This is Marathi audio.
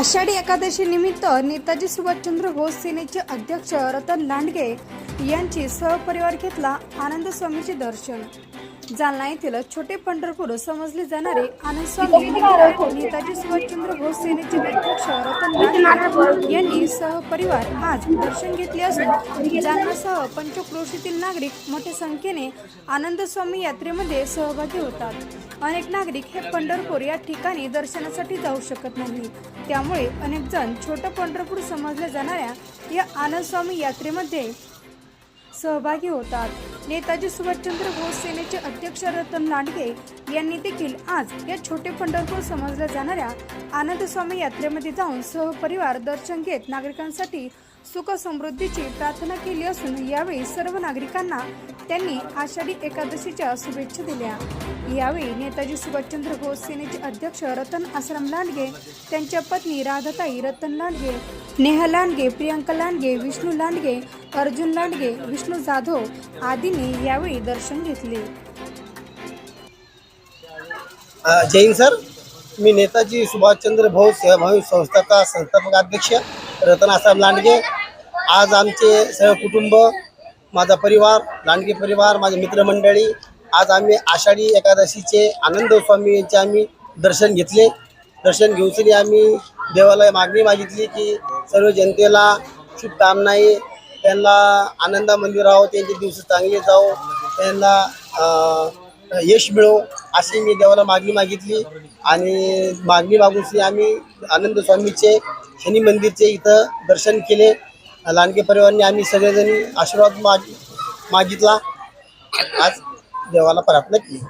आषाढी एकादशी निमित्त नेताजी सुभाषचंद्र बोस सेनेचे अध्यक्ष रतन लांडगे यांची सहपरिवार घेतला आनंद स्वामीचे दर्शन. जालना येथील छोटे पंढरपूर समजले जाणारे आनंद स्वामी नेताजी सुभाषचंद्र बोस सेनेचे अध्यक्ष रतन यांनी सहपरिवार आज दर्शन घेतले असून जालनासह पंचक्रोशीतील नागरिक मोठ्या संख्येने आनंद स्वामी यात्रेमध्ये सहभागी होतात. अनेक नागरिक हे पंढरपूर या ठिकाणी दर्शनासाठी जाऊ शकत नाही त्यामुळे अनेक जण छोटं पंढरपूर समजल्या जाणाऱ्या या आनंद स्वामी यात्रेमध्ये सहभागी होतात. नेताजी सुभाषचंद्र बोस सेनेचे अध्यक्ष रतन लांडगे यांनी देखील आज या छोटे पंढरपूर समजल्या जाणाऱ्या आनंद स्वामी यात्रेमध्ये जाऊन सहपरिवार दर्शन घेत नागरिकांसाठी सुख समृद्धीची प्रार्थना केली असून यावेळी सर्व नागरिकांना त्यांनी आषाढी एकादशीच्या शुभेच्छा दिल्या. यावेळी नेताजी सुभाषचंद्र बोस सेनेचे अध्यक्ष रतन आसराम लांडगे त्यांच्या पत्नी राधाताई रतन लांडगे नेहा लांडगे प्रियंका लांडगे विष्णू लांडगे अर्जुन लांडगे विष्णू जाधव आदींनी यावेळी दर्शन घेतले. जैन जय सर. मी नेताजी सुभाषचंद्र बोस सेवाभावी संस्थाचा संस्थापक अध्यक्ष रतन आसाम लांडगे. आज आमचे सर्व कुटुंब माझा परिवार लांडगे परिवार माझे मित्रमंडळी आज आम्ही आषाढी एकादशीचे आनंद स्वामी यांचे आम्ही दर्शन घेतले. दर्शन घेऊन आम्ही देवाला मागणी मागितली की सर्व जनतेला शुभकामना आहे त्यांना आनंदामध्ये राहो त्यांचे दिवस चांगले जाओ त्यांना यश मिळो अशी मी देवाला मागणी मागितली. आणि मागणी मागून आम्ही आनंद स्वामीचे शनी मंदिरचे इथं दर्शन केले. लांडके परिवाराने आम्ही सगळेजणी आशीर्वाद माग मागितला. आज देवाला प्रार्थना केली.